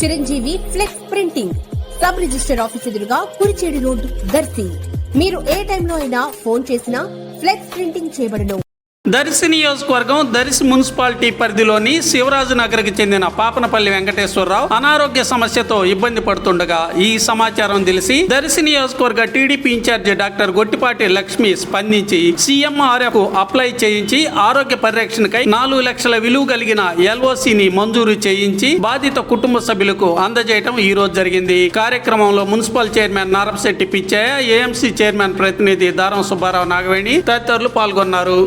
Chiranjeevi flex printing sub register office ఎదురుగా Kurichedu road Darsi. మీరు ఏ టైంలో అయినా ఫోన్ చేసినా ఫ్లెక్స్ ప్రింటింగ్ చేయబడను. దర్శి నియోజకవర్గం దర్శి మున్సిపాలిటీ పరిధిలోని శివరాజు నగర్కి చెందిన పాపనపల్లి వెంకటేశ్వరరావు అనారోగ్య సమస్యతో ఇబ్బంది పడుతుండగా ఈ సమాచారం తెలిసి దర్శి నియోజకవర్గ TDP in charge doctor Gottipati Lakshmi స్పందించి సీఎంఆర్ఎఫ్ అప్లై చేయించి ఆరోగ్య పరిరక్షణకై నాలుగు లక్షల విలువ కలిగిన ఎల్ఓసిని మంజూరు చేయించి బాధిత కుటుంబ సభ్యులకు అందజేయడం ఈ రోజు జరిగింది. కార్యక్రమంలో municipal chairman Narapasetti Pichaiah AMC chairman ప్రతినిధి దారం సుబ్బారావు నాగవేణి తదితరులు పాల్గొన్నారు.